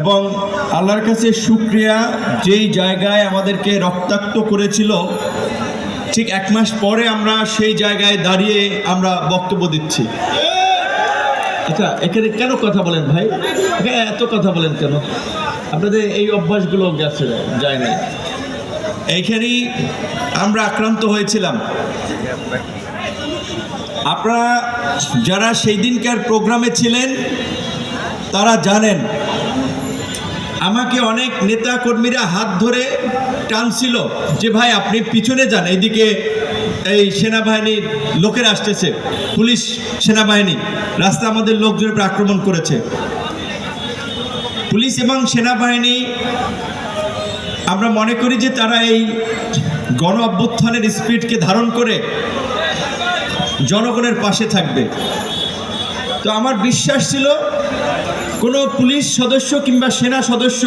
এবং আল্লাহর কাছে সুক্রিয়া যেই জায়গায় আমাদেরকে রক্তাক্ত করেছিল, ঠিক এক মাস পরে আমরা সেই জায়গায় দাঁড়িয়ে আমরা বক্তব্য দিচ্ছি। আচ্ছা এখানে কেন কথা বলেন ভাই? এখানে এত কথা বলেন কেন? আপনাদের এই অভ্যাসগুলো গেছে, যায় না এইখানেই আমরা আক্রান্ত হয়েছিলাম। আপনারা যারা সেই দিনকার প্রোগ্রামে ছিলেন, তারা জানেন আমাকে অনেক নেতা কর্মীরা হাত ধরে টানছিল যে, ভাই, আপনি পিছনে যান, এইদিকে এই সেনাবাহিনীর লোকের আসতেছে, পুলিশ সেনাবাহিনী, রাস্তা আমাদের লোকজনের উপর আক্রমণ করেছে। পুলিশ এবং সেনাবাহিনী, আমরা মনে করি যে, তারা এই গণ অভ্যুত্থানের স্পিডকে ধারণ করে জনগণের পাশে থাকবে। তো আমার বিশ্বাস ছিল কোনো পুলিশ সদস্য কিংবা সেনা সদস্য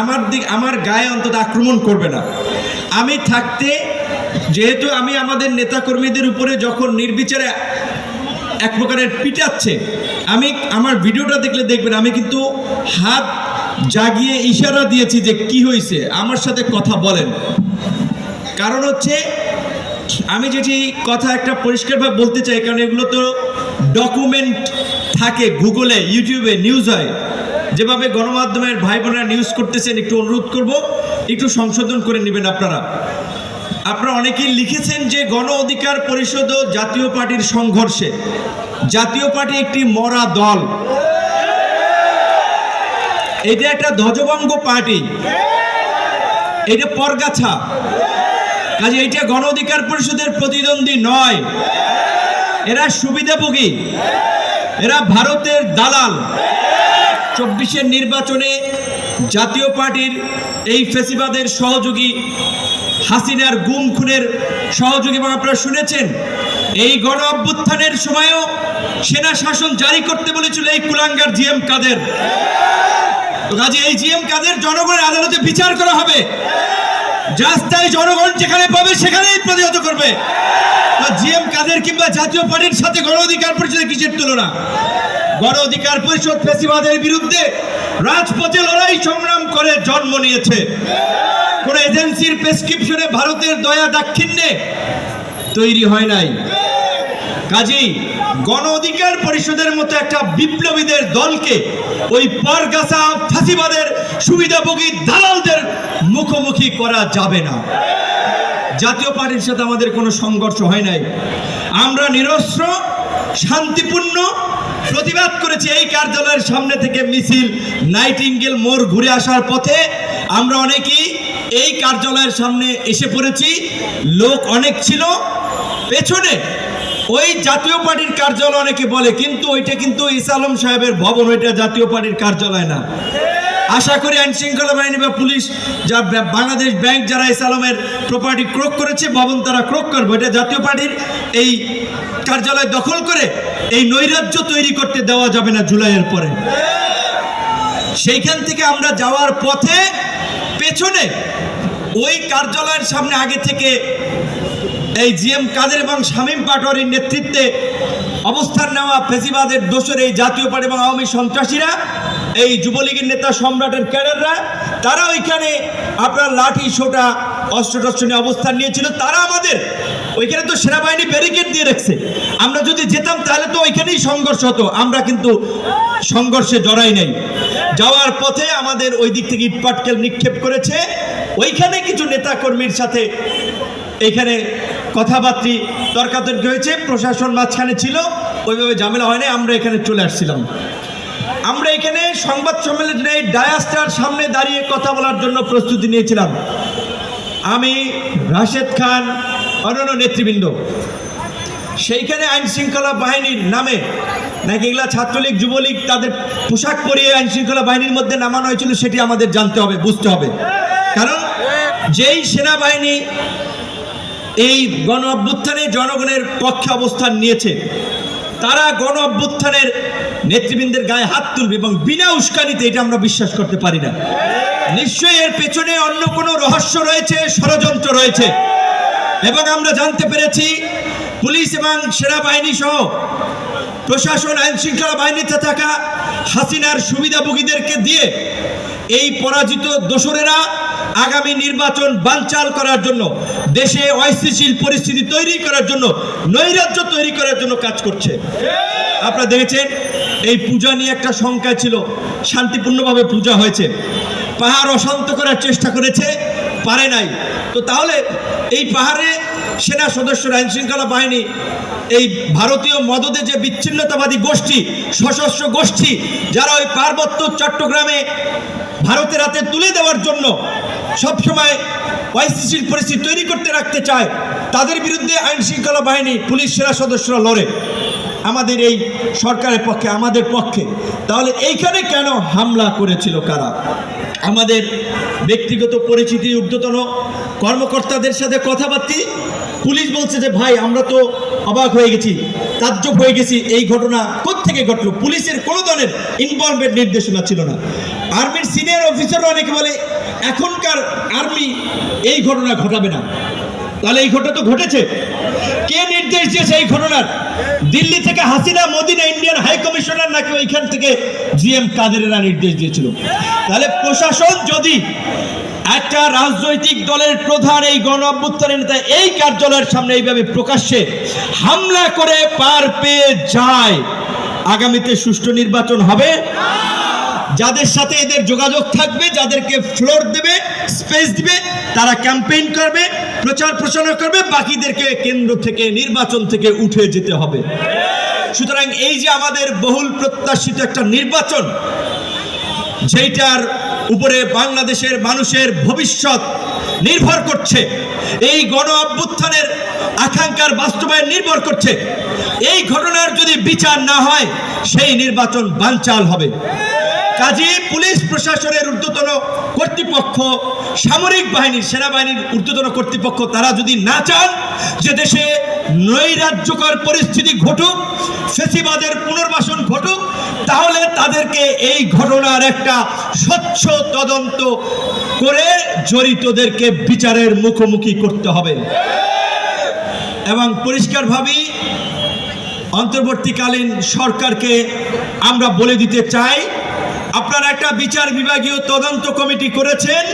আমার দিক আমার গায়ে অন্তত আক্রমণ করবে না। আমি থাকতে, যেহেতু আমি আমাদের নেতাকর্মীদের উপরে যখন নির্বিচারে এক প্রকারের পিটাচ্ছে, আমি আমার ভিডিওটা দেখলে দেখবেন, আমি কিন্তু হাত জাগিয়ে ইশারা দিয়েছি যে কি হয়েছে আমার সাথে কথা বলেন। কারণ হচ্ছে, আমি যেটি কথা একটা পরিষ্কারভাবে বলতে চাই, কারণ এগুলো তো ডকুমেন্ট থাকে গুগলে ইউটিউবে নিউজ হয়। যেভাবে গণমাধ্যমের ভাই বোনেরা নিউজ করতেছেন, একটু অনুরোধ করব, একটু সংশোধন করে নেবেন আপনারা। আপনারা অনেকেই লিখেছেন যে গণ অধিকার পরিষদ ও জাতীয় পার্টির সংঘর্ষে। জাতীয় পার্টি একটি মরা দল। এটা একটা ধ্বজভঙ্গ পার্টি। এটা পরগাছা। কাজে এটা গণ অধিকার পরিষদের প্রতিদ্বন্দ্বী নয়। এরা সুবিধাভোগী এরা ভারতের দালাল। চব্বিশের নির্বাচনে জাতীয় পার্টির এই ফেসিবাদের সহযোগী হাসিনার গুম খুনের সহযোগী আপনারা শুনেছেন। এই গণ অভ্যুত্থানের সময়ও সেনা শাসন জারি করতে বলেছিল এই কুলাঙ্গার জিএম কাদের। কাজে এই জিএম কাদের জনগণের আদালতে বিচার করা হবে। রাস্তায় জনগণ যেখানে পাবে, সেখানেই প্রতিহত করবে। জিএম কাদের কিংবা জাতীয় পার্টির সাথে গণ অধিকার পরিষদের কিসের তুলনা? গণ অধিকার পরিষদ ফেসিবাদের বিরুদ্ধে রাজপথে লড়াই সংগ্রাম করে জন্ম নিয়েছে। কোন এজেন্সির প্রেসক্রিপশনে ভারতের দয়া দাক্ষিণ্যে তৈরি হয় নাই। কাজেই গণ অধিকার পরিষদের মতো একটা বিপ্লবীদের দলকে ওই পরগাছা ফাঁসিবাদের সুবিধাভোগী দালালদের মুখোমুখি করা যাবে না। জাতীয় পার্টির সাথে আমাদের কোনো সংঘর্ষ হয় নাই। আমরা নিরস্ত্র, শান্তিপূর্ণ প্রতিবাদ করেছি এই কার্যালয়ের সামনে থেকে মিছিল, নাইটিঙ্গেল মোড় ঘুরে আসার পথে আমরা অনেকেই এই কার্যালয়ের সামনে এসে পড়েছি। লোক অনেক ছিল। পেছনে ওই জাতীয় পার্টির কার্যালয় অনেকে বলে, কিন্তু ওইটা কিন্তু ইসা আলম সাহেবের ভবন, ওইটা জাতীয় পার্টির কার্যালয় না। আশা করি আইন শৃঙ্খলা বাহিনী বা পুলিশ যা বাংলাদেশ ব্যাংক যারা ইসা আলমের প্রপার্টি ক্রোক করেছে, ভবন তারা ক্রোক করবে। এটা জাতীয় পার্টির এই কার্যালয় দখল করে এই নৈরাজ্য তৈরি করতে দেওয়া যাবে না জুলাইয়ের পরে। সেইখান থেকে আমরা যাওয়ার পথে পেছনে ওই কার্যালয়ের সামনে আগে থেকে এই জি এম কাদের এবং শামীম পাটোয়ারির নেতৃত্বে অবস্থান নেওয়া ফেসিবাদের দোষের এই জাতীয় পার্টি এবং আওয়ামী সন্ত্রাসীরা এই যুবলীগের নেতা সম্রাটের ক্যাডাররা, তারা ওইখানে আপনার লাঠি, সোটা, অস্ত্র নিয়ে অবস্থান নিয়েছিল। তারা আমাদের ওইখানে তো সেনাবাহিনী ব্যারিকেড দিয়ে রেখেছে। আমরা যদি যেতাম তাহলে তো ওইখানেই সংঘর্ষ হতো। আমরা কিন্তু সংঘর্ষে জড়াই নেই। যাওয়ার পথে আমাদের ওই দিক থেকে ইটপাটকেল নিক্ষেপ করেছে। ওইখানে কিছু নেতাকর্মীর সাথে এখানে কথাবার্তি তর্কাতর্কি হয়েছে। প্রশাসন মাঝখানে ছিল। ওইভাবে ঝামেলা হয় আমরা এখানে চলে আসছিলাম। সংবাদ সম্মেলনে ডায়াস্টার সামনে দাঁড়িয়ে কথা বলার জন্য প্রস্তুতি নিয়েছিলাম। আমি রাশেদ খান অন্যান্য নেতৃবৃন্দ। সেইখানে আইন শৃঙ্খলা বাহিনীর নামে, নাকি এগুলা ছাত্রলীগ, যুবলীগ, তাদের পোশাক পরিয়ে আইন শৃঙ্খলা বাহিনীর মধ্যে নামানো হয়েছিল সেটি আমাদের জানতে হবে, বুঝতে হবে। কারণ যেই সেনাবাহিনী এই গণ অভ্যুত্থানে জনগণের পক্ষে অবস্থান নিয়েছে, তারা গণ অভ্যুত্থানের নেতৃবৃন্দের গায়ে হাত তুলবে এবং বিনা উস্কানিতে এটা আমরা বিশ্বাস করতে পারি না। নিশ্চয়ই এর পেছনে অন্য কোনো রহস্য রয়েছে, ষড়যন্ত্র রয়েছে। এবং আমরা জানতে পেরেছি, পুলিশ এবং সেনাবাহিনী সহ প্রশাসন আইন শৃঙ্খলা বাহিনীতে থাকা হাসিনার সুবিধাভোগীদেরকে দিয়ে এই পরাজিত দোসরেরা আগামী নির্বাচন বানচাল করার জন্য, দেশে অস্থিতিশীল পরিস্থিতি তৈরি করার জন্য, নৈরাজ্য তৈরি করার জন্য কাজ করছে। আপনারা দেখেছেন, এই পূজা নিয়ে একটা শঙ্কা ছিল, শান্তিপূর্ণভাবে পূজা হয়েছে। পাহাড় অশান্ত করার চেষ্টা করেছে, পারে নাই। তো তাহলে এই পাহাড়ে সেনা সদস্যরা আইন শৃঙ্খলা বাহিনী, এই ভারতীয় মদদে যে বিচ্ছিন্নতাবাদী গোষ্ঠী, সশস্ত্র গোষ্ঠী, যারা ওই পার্বত্য চট্টগ্রামে ভারতের হাতে তুলে দেওয়ার জন্য সবসময় অস্থিতিশীল পরিস্থিতি তৈরি করতে রাখতে চায়, তাদের বিরুদ্ধে আইন শৃঙ্খলা বাহিনী, পুলিশ, সেনা সদস্যরা লড়ে। আমাদের এই সরকারের পক্ষে, আমাদের পক্ষে। তাহলে এইখানে কেন হামলা করেছিল কারা? আমাদের ব্যক্তিগত পরিচিতি, ঊর্ধ্বতন কর্মকর্তাদের সাথে কথাবার্তি। পুলিশ বলছে যে, ভাই, আমরা তো অবাক হয়ে গেছি, তাজ্জব হয়ে গেছি, এই ঘটনা থেকে ঘটলো? পুলিশের কোনো ধরনের ইনভলভমেন্ট নির্দেশনা ছিল না। আর্মির সিনিয়র অফিসারও অনেকে বলে, এখনকার আর্মি এই ঘটনা ঘটাবে না। তাহলে এই ঘটনা তো ঘটেছে। নির্দেশ দিয়েছে এই ঘটনার। দিল্লি থেকে Hasina, Madina, Indian high commissioner নাকি ওইখান থেকে জিএম কাদেরেরা নির্দেশ দিয়েছিল। তাহলে প্রশাসন যদি একটা রাজনৈতিক দলের প্রধান এই গণ অভ্যুত্থানের নেতা এই কার্যালয়ের সামনে এইভাবে প্রকাশ্যে হামলা করে পার পেয়ে যায়, আগামীতে সুষ্ঠু নির্বাচন হবে। যাদের সাথে এদের যোগাযোগ থাকবে, যাদেরকে ফ্লোর দেবে, স্পেস দিবে, তারা ক্যাম্পেইন করবে। প্রচার প্রচারণা করবে, বাকিদেরকে কেন্দ্র থেকে, নির্বাচন থেকে উঠে যেতে হবে। সুতরাং এই যে আমাদের বহুল প্রত্যাশিত একটা নির্বাচন, যেইটার উপরে বাংলাদেশের মানুষের ভবিষ্যৎ নির্ভর করছে, এই গণ অভ্যুত্থানের আকাঙ্ক্ষার বাস্তবায়ন নির্ভর করছে, এই ঘটনার যদি বিচার না হয়, সেই নির্বাচন বানচাল হবে। কাজী পুলিশ প্রশাসনের ঊর্ধ্বতন কর্তৃপক্ষ, সামরিক বাহিনীর, সেনাবাহিনীর ঊর্ধ্বতন কর্তৃপক্ষ, তারা যদি না চান যে দেশে নৈরাজ্যকর পরিস্থিতি ঘটুক, ফেসিবাদের পুনর্বাসন ঘটুক, তাহলে তাদেরকে এই ঘটনার একটা স্বচ্ছ তদন্ত করে জড়িতদেরকে বিচারের মুখোমুখি করতে হবে। এবং পরিষ্কারভাবেই অন্তর্বর্তীকালীন সরকারকে আমরা বলে দিতে চাই আপনারা একটা বিচার বিভাগীয় তদন্ত কমিটি করেছেন।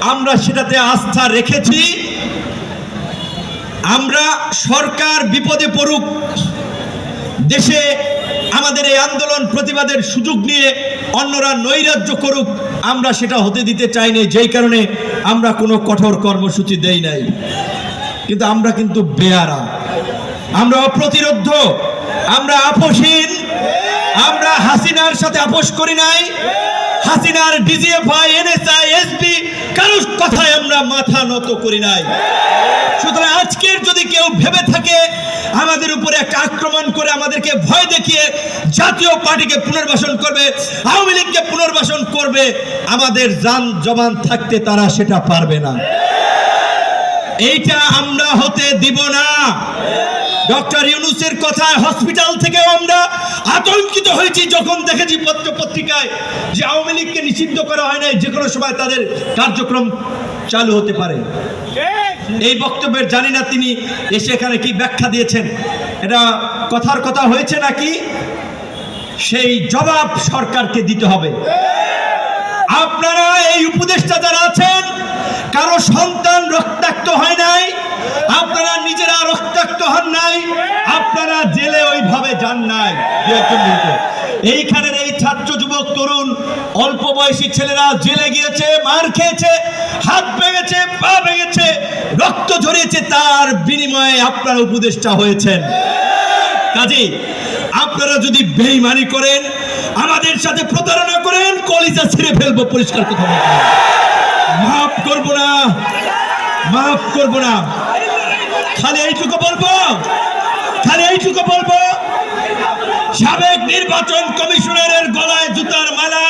আমরা সেটাতে আস্থা রেখেছি। আমরা সরকার বিপদে পড়ুক, দেশে আমাদের এই আন্দোলন প্রতিবাদের সুযোগ নিয়ে অন্যরা নৈরাজ্য করুক, আমরা সেটা হতে দিতে চাই চাইনি যেই কারণে আমরা কোনো কঠোর কর্মসূচি দেই নাই। কিন্তু আমরা কিন্তু বেয়ারা। আমরা অপ্রতিরোধ, আমরা আপোষহীন। আমরা হাসিনার সাথে আপোষ করি নাই। হাসিনার ডিজিএফআই এনএসআই, এসপি, কারোর কথায় আমরা মাথা নত করি নাই। সুতরাং আজকের যদি কেউ ভেবে থাকে, আমাদের উপরে একটা আক্রমণ করে আমাদেরকে ভয় দেখিয়ে জাতীয় পার্টিকে পুনর্বাসন করবে, আওয়ামী লীগকে পুনর্বাসন করবে, আমাদের যান জবান থাকতে তারা সেটা পারবে না। এইটা আমরা হতে দিব না। ডক্টর ইউনুসের কথায় হসপিটাল থেকেও আমরা আতঙ্কিত হয়েছি যখন দেখেছি পত্র পত্রিকায় যে আওয়ামী লীগকে নিষিদ্ধ করা হয় নাই যে কোনো সময় তাদের কার্যক্রম চালু হতে পারে। এই বক্তব্যের জানি না তিনি এসে এখানে কি ব্যাখ্যা দিয়েছেন। এটা কথার কথা হয়েছে নাকি? সেই জবাব সরকারকে দিতে হবে। আপনারা এই উপদেষ্টা যারা আছেন, কারও সন্তান রক্তাক্ত হয় নাই আপনারা নিজেরা রক্তাক্ত হন নাই, আপনারা জেলে ওইভাবে যান নাই। এইখানের এই ছাত্র যুবক, তরুণ, অল্প বয়সী ছেলেরা জেলে গিয়েছে, মার খেয়েছে, হাত ভেঙেছে, পা ভেঙেছে, রক্ত ঝরিয়েছে, তার বিনিময়ে আপনারা উপদেষ্টা হয়েছেন। কাজে আপনারা যদি বেইমানি করেন, আমাদের সাথে প্রতারণা করেন, কলিজা ছিঁড়ে ফেলব, পরিষ্কার কথা মাফ করব না, মাফ করব না। খালি এইটুকু বলব? খালি এইটুকু বলব? সাবেক নির্বাচন কমিশনারের গলায় জুতার মালা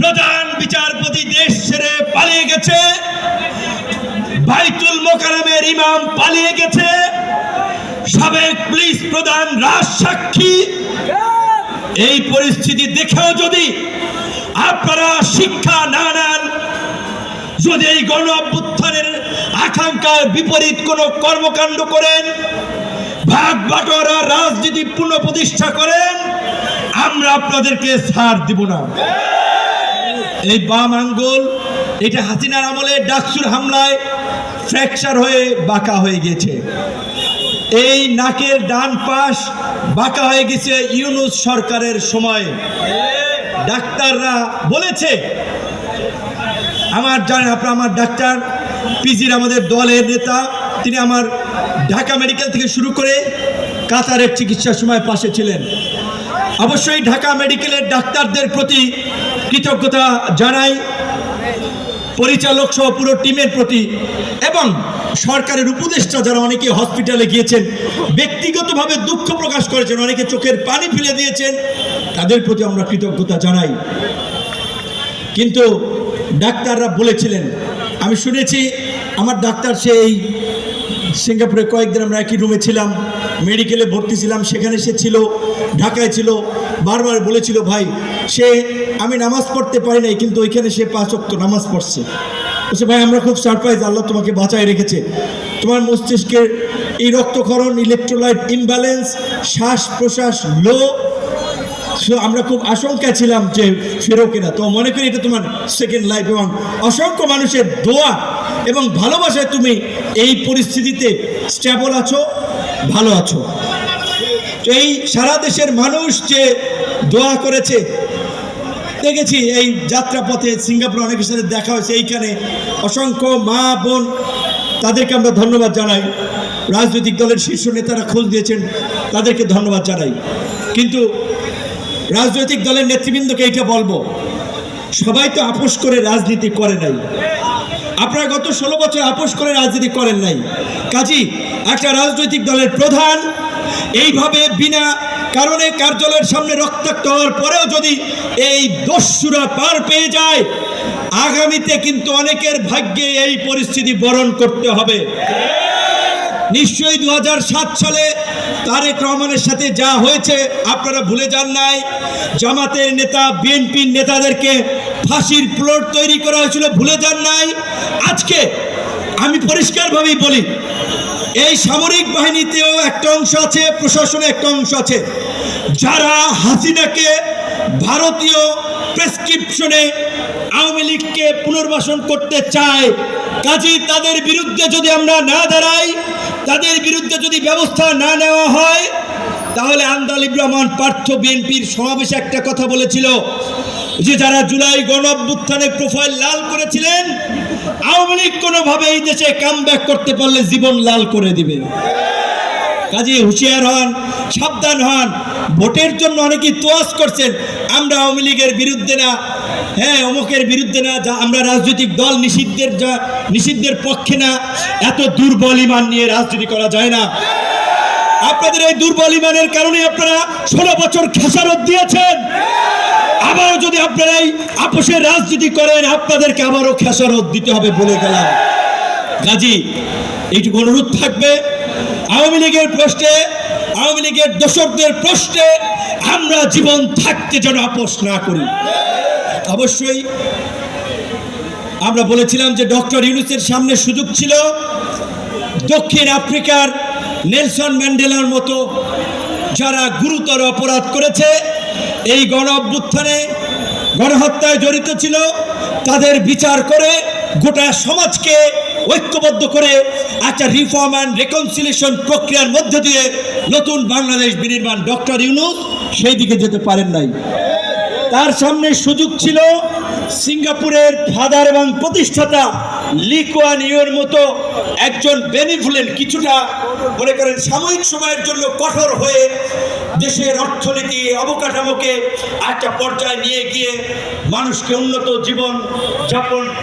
প্রধান বিচারপতি দেশ ছেড়ে পালিয়ে গেছে। বাইতুল মোকারমের ইমাম পালিয়ে গেছে। সাবেক পুলিশ প্রধান রাজ সাক্ষী। এই পরিস্থিতি দেখেও যদি আপনারা শিক্ষা না নেন, যদি এই গণ অভ্যুত্থানের আকাঙ্ক্ষার বিপরীত কোনো কর্মকাণ্ড করেন, ভাগ বাটোয়ারা রাজনীতি পুনঃপ্রতিষ্ঠা করেন, আমরা আপনাদেরকে ছাড় দিব না। এই বাম আঙ্গুল, এটা হাসিনার আমলে ডাকসুর হামলায় ফ্র্যাকচার হয়ে বাঁকা হয়ে গেছে এই নাকের ডান পাশ বাঁকা হয়ে গেছে ইউনুস সরকারের সময়। ডাক্তাররা বলেছে, আমার জানেন আপনার, আমার ডাক্তার পিজির আমাদের দলের নেতা, তিনি আমার ঢাকা মেডিকেল থেকে শুরু করে কাতারের চিকিৎসার সময় পাশে ছিলেন। অবশ্যই ঢাকা মেডিকেলের ডাক্তারদের প্রতি কৃতজ্ঞতা জানাই, পরিচালক সহ পুরো টিমের প্রতি এবং সরকারের উপদেষ্টা যারা অনেকে হসপিটালে গিয়েছেন, ব্যক্তিগতভাবে দুঃখ প্রকাশ করেছেন, অনেকে চোখের পানি ফেলে দিয়েছেন, তাদের প্রতি আমরা কৃতজ্ঞতা জানাই। কিন্তু ডাক্তাররা বলেছিলেন আমি শুনেছি আমার ডাক্তার সেই সিঙ্গাপুরে কয়েকদিন আমরা একই রুমে ছিলাম মেডিকেলে ভর্তি ছিলাম, সেখানে সে ছিল, ঢাকায় ছিল, বারবার বলেছিল, ভাই, সে, আমি নামাজ পড়তে পারি নাই, কিন্তু ওইখানে সে পাঁচ অক্ত নামাজ পড়ছে। বলছে, ভাই, আমরা খুব সারপ্রাইজ আল্লাহ তোমাকে বাঁচায় রেখেছে। তোমার মস্তিষ্কের এই রক্তক্ষরণ ইলেকট্রোলাইট ইমব্যালেন্স শ্বাস প্রশ্বাস লো আমরা খুব আশঙ্কা ছিলাম যে ফেরো কিনা। তো মনে করি এটা তোমার সেকেন্ড লাইফ এবং অসংখ্য মানুষের দোয়া এবং ভালোবাসায় তুমি এই পরিস্থিতিতে স্ট্যাবল আছো, ভালো আছো। তো এই সারা দেশের মানুষ যে দোয়া করেছে, দেখেছি এই যাত্রাপথে সিঙ্গাপুর অনেকের সাথে দেখা হয়েছে, এইখানে অসংখ্য মা, বোন, তাদেরকে আমরা ধন্যবাদ জানাই। রাজনৈতিক দলের শীর্ষ নেতারা খোঁজ দিয়েছেন তাদেরকে ধন্যবাদ জানাই। কিন্তু রাজনৈতিক দলের নেতৃবৃন্দকে এইটা বলব, সবাই তো আপোষ করে রাজনীতি করে নাই। আপনারা গত ষোলো বছর আপোষ করে রাজনীতি করেন নাই। কাজী, একটা রাজনৈতিক দলের প্রধান এইভাবে বিনা কারণে কার্যালয়ের সামনে রক্তাক্ত হওয়ার পরেও যদি এই দস্যুরা পার পেয়ে যায়, আগামীতে কিন্তু অনেকের ভাগ্যে এই পরিস্থিতি বরণ করতে হবে। নিশ্চয়ই দু হাজার সাত সালে তারেক রহমানের সাথে যা হয়েছে, আপনারা ভুলে যান নাই। জামাতের নেতা, বিএনপির নেতাদেরকে ফাঁসির প্লট তৈরি করা হয়েছিল, ভুলে যান নাই। আজকে আমি পরিষ্কারভাবেই বলি, এই সামরিক বাহিনীতেও একটা অংশ আছে প্রশাসনে একটা অংশ আছে। যারা হাসিনাকে ভারতীয় প্রেসক্রিপশনে আওয়ামী লীগকে পুনর্বাসন করতে চায় কাজী তাদের বিরুদ্ধে যদি আমরা না দাঁড়াই তাদের বিরুদ্ধে যদি ব্যবস্থা না নেওয়া হয়, তাহলে আন্দালিব রহমান পার্থ বিএনপির সমাবেশে একটা কথা বলেছিল যে যারা জুলাই গণ অভ্যুত্থানের প্রোফাইল লাল করেছিলেন, আওয়ামী লীগ কোনোভাবে এই দেশে কাম করতে পারলে জীবন লাল করে দিবে। কাজে হুঁশিয়ার হন, সাবধান হন, ভোটের জন্য অনেকেই তোয়াজ করছেন, আমরা আওয়ামী লীগের বিরুদ্ধে না হ্যাঁ অমুকের বিরুদ্ধে না, যা আমরা রাজনৈতিক দল নিষিদ্ধের যা, নিষিদ্ধের পক্ষে না, এত দুর্বল ইমান নিয়ে রাজনীতি করা যায় না। আপনাদের এই দুর্বল ইমানের কারণে আপনারা ষোলো বছর খেসারত দিয়েছেন। আবারও যদি আপনারা এই আপোষের রাজনীতি করেন, আপনাদেরকে আবারও খেসারত দিতে হবে বলে গেলাম। কাজী এইটুকু অনুরোধ থাকবে। আওয়ামী লীগের প্রশ্নে আওয়ামী লীগের দোসরদের প্রশ্নে আমরা জীবন থাকতে যেন আপোষ না করি। অবশ্যই আমরা বলেছিলাম যে ডক্টর ইউনুসের সামনে সুযোগ ছিল। দক্ষিণ আফ্রিকার নেলসন ম্যান্ডেলার মতো যারা গুরুতর অপরাধ করেছে, এই গণ অভ্যুত্থানে গণহত্যায় জড়িত ছিল, তাদের বিচার করে গোটা সমাজকে ঐক্যবদ্ধ করে একটা রিফর্ম অ্যান্ড রেকনসিলেশন প্রক্রিয়ার মধ্য দিয়ে নতুন বাংলাদেশ বিনির্মাণ ডক্টর ইউনুস সেই দিকে যেতে পারেন নাই। তার সামনে সুযোগ ছিল সিঙ্গাপুরের ফাদার এবং প্রতিষ্ঠাতা লিকোয়ান ইউর মতো একজন বেনিফুলেন্ট, কিছুটা মনে করেন সাময়িক সময়ের জন্য কঠোর হয়ে দেশের অর্থনীতি অবকাঠামোকে একটা পর্যায়ে নিয়ে গিয়ে মানুষকে উন্নত জীবন যাপন